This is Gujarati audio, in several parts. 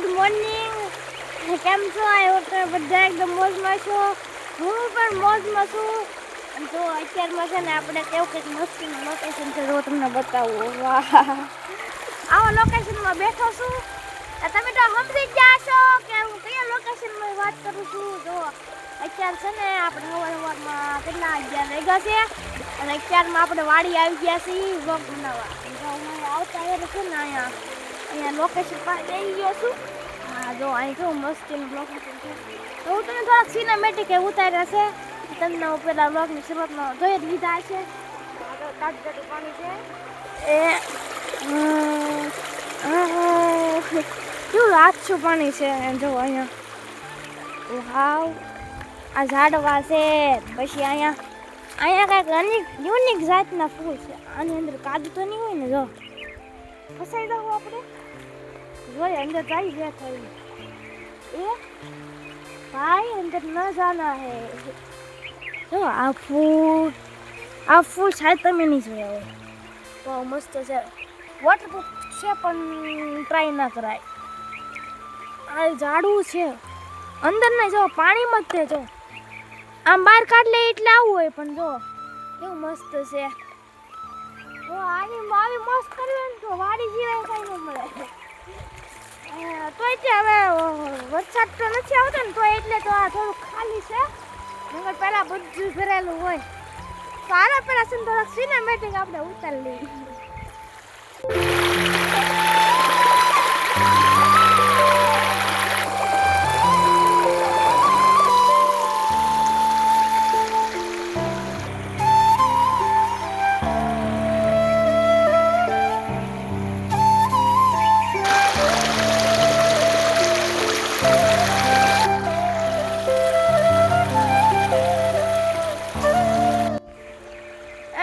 Good morning. કેમ છો? આઈ હોપ તમે બધા એકદમ મોજમાં છો. હું પણ મોજમાં છું. જો અત્યારમાં છે ને આપણે કેવું કંઈક મસ્તીનું લોકેશન છે, જો તમને બતાવું. વાહ. આવા લોકેશનમાં બેઠો છું. તમે તો સમજી ગયા છો કે હું કયા લોકેશનમાં વાત કરું છું. જો અત્યારે છે ને આપણે સવાર સવારમાં કેટલા અગિયાર વાગ્યા છે. અને અત્યારમાં આપણે વાડી આવી ગયા છીએ વ્લોગ બનાવવા. આવતા એ છે ને અહીંયા અહીંયા લોકેશન પાસે જઈ ગયો છું. હા જો, અહીં કેવું મસ્તીનું બ્લોક તો હું તમને થોડાક સિનેમેટિક એ ઉતાર્યા છે. તમને હું પેલા બ્લોકની શરૂઆતમાં જોઈ જ લીધા છે તાજું પાણી છે. એ કેવું આછું પાણી છે. જો, અહીંયા. વાવ આ ઝાડવા છે. પછી અહીંયા અહીંયા કાંઈક અનેક યુનિક જાતના ફૂલ છે. આની અંદર કાદુ તો નહીં હોય ને, જો. ફસાઈ દઉં આપણે. જોઈએ અંદર જાય ગયા થઈ એ ભાઈ અંદર ન જાના હે. જો, આ ફૂલ આ ફૂલ શાયદ તમે નહીં જોયા હોય. તો મસ્ત છે. વોટરપ્રૂફ છે પણ ટ્રાય ના કરાય. આ ઝાડવું છે. અંદર ને જો, પાણીમાં જ તે જો. આમ બહાર કાઢ લે એટલે આવું હોય, પણ જો, કેવું મસ્ત છે. હો આની આવી મસ્ત કરવી તો વાડી સિવાય કઈ ન મળે. તોય તે હવે વરસાદ તો નથી આવતો ને તો એટલે તો આ થોડું ખાલી છે. નગર પહેલા બધું ભરેલું હોય. તો આના પહેલા થોડાક સિનેમેટિક આપણે ઉતારી લઈએ.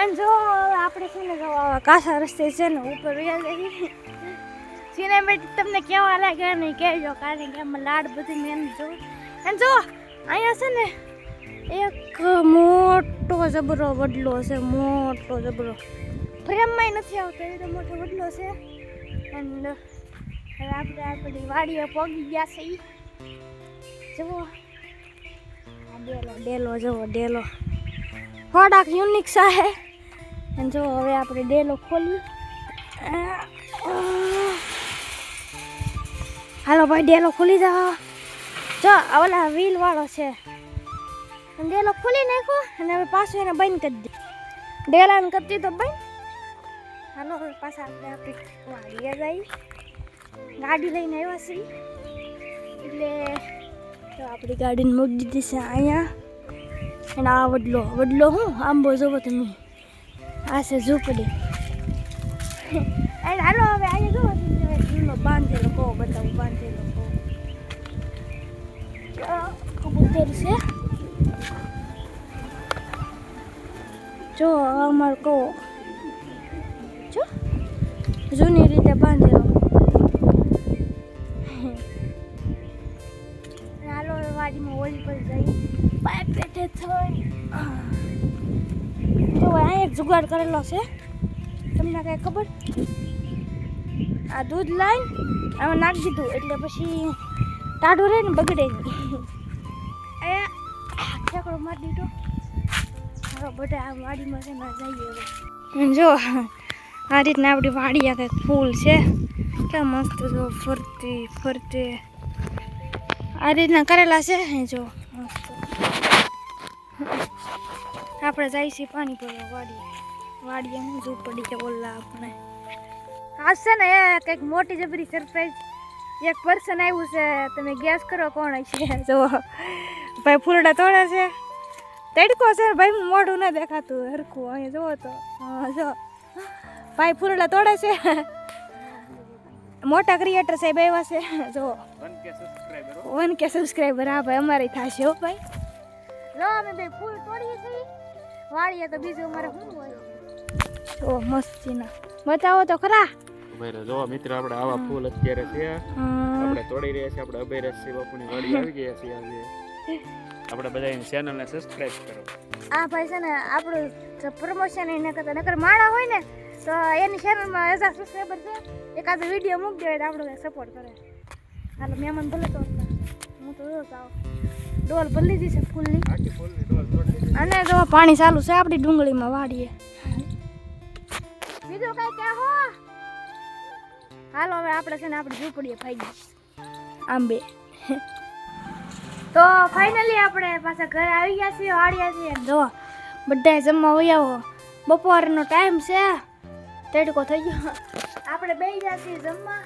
એમ જો આપણે છે ને જો આવા કાસા રસ્તે છે ને ઉપર જઈએ. સિનેમેટિક તમને કેવા લાગે નહીં કહેજો, કારણ કે એમાં લાડ બધી મેન જો. એમ જો, અહીંયા છે ને એક મોટો જબરો વડલો છે, મોટો જબરો. ફ્રેમમાં નથી આવતો, એ તો મોટો વડલો છે. એન્ડ હવે આપણે આપણી વાડીએ પગી ગયા છે. જુઓ. ડેલો ડેલો, જુઓ, ડેલો. થોડાક યુનિક છે. અને જો હવે આપણે ડેલો ખોલી હાલો ભાઈ, ડેલો ખોલી જાઓ. જો ઓલા વ્હીલ વાળો છે. ડેલો ખોલી નાખ્યો અને હવે પાછું એને બંધ કરી દે. ડેલાને કરતી તો બંધ. હાલો, હવે પાછા આપણે આપણી વાડીએ જઈ ગાડી લઈને આવ્યા છીએ. એટલે તો આપણી ગાડીને મૂકી દીધી છે અહીંયા. અને આ વડલો વડલો હું? આંબો જોવો તમે. આ છે ઝૂંપડી. અને હાલો હવે જોવો તમે જૂનો બાંધેલો, કહો બતાવું, બાંધેલો, કહો. કબૂતર છે. જો, અમાર કહો. જો, જૂની રીતે બાંધેલો. હાલો વાડીમાં ઓલી પર જઈ. પાય પેટે થઈ જો અહીંયા એક જુગાડ કરેલો છે. તમને કાંઈ ખબર? આ દૂધ લાઈન, આમાં નાખી દીધું, એટલે પછી ટાઢું રહે ને બગડે નહીં. એ મારી દીધો. બધા આ વાડીમાં છે જઈએ જો, આ રીતના આપણી વાડી આ કંઈક ફૂલ છે. કેમ મસ્ત જો ફરતી ફરતી. આ રીતના કરેલા છે જો મસ્ત આપણે જાય છે પાણી ભરવા વાડીએ વાડીએ હું પડી કે ઓલા આપણે. આ છે ને એ કંઈક મોટી જબરી સરપ્રાઈઝ એક પર્સન આવ્યું છે. તમે ગેસ કરો કોણ છે જો ભાઈ ફૂલડા તોડે છે. તડકો છે ભાઈ મોઢું ન દેખાતું હરખું. અહીંયા જુઓ તો. હા જો. ભાઈ ફૂલડા તોડે છે. મોટા ક્રિએટર સાહેબ આવ્યા છે. જો. વન કે સબસ્ક્રાઈબર હા ભાઈ અમારે થશે હો ભાઈ. લો અમે બે ફૂલ તોડીએ છીએ. વાળીએ તો બીજું અમારે શું હોય? મસ્તી મસ્તીના. બતાવો તો ખરા. ભાઈ જો મિત્ર આપણે આવા ફૂલ અત્યારે છે. આપણે તોડી રહ્યા છીએ આપણે અભયરસ સિંહ બાપુની વાડી આવી ગયા છીએ આજે. આપણે બધા એની ચેનલને સબસ્ક્રાઇબ કરો. આ ભાઈ છે ને આપણું પ્રમોશન એને કરતા નકર માળા હોય ને તો એની ચેનલમાં હજાર સબસ્ક્રાઈબર છે. એકાદ વીડિયો મૂકી દેવાય તો આપણો સપોર્ટ કરે. હાલો મહેમાન ભલે તો. તો જો જાઉં ડોલ બદલી દીધી છે ફૂલની. અને જો પાણી ચાલુ છે આપણી ડુંગળીમાં વાડીએ. બીજું કઈ કહો હાલો હવે આપણે છે ને આપણી ઝૂંપડીએ ફાઈ આંબે. તો ફાઇનલી આપણે પાછા ઘરે આવી ગયા છીએ વાળ્યા છીએ. જો બધા જમવા હોય આવો બપોરનો ટાઈમ છે. તડકો થઈ ગયો. આપણે બેસી ગયા છીએ જમવા.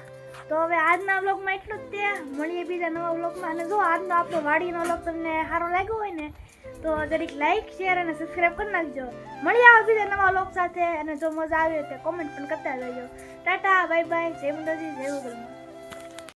તો હવે આજના વ્લોગમાં એટલું જ તે. મળીએ બીજા નવા વ્લોગમાં. અને જો આજનો આપણો વાડીનો વ્લોગ તમને સારો લાગ્યો હોય ને, તો જરીક લાઈક શેર અને સબસ્ક્રાઈબ કરી નાખજો. મળીએ આવે બીજા નવા વ્લોગ સાથે. અને જો મજા આવી તો કોમેન્ટ પણ કરતા રહેજો. ટાટા બાય બાય જય મુંડાજી, જય મુગલમાં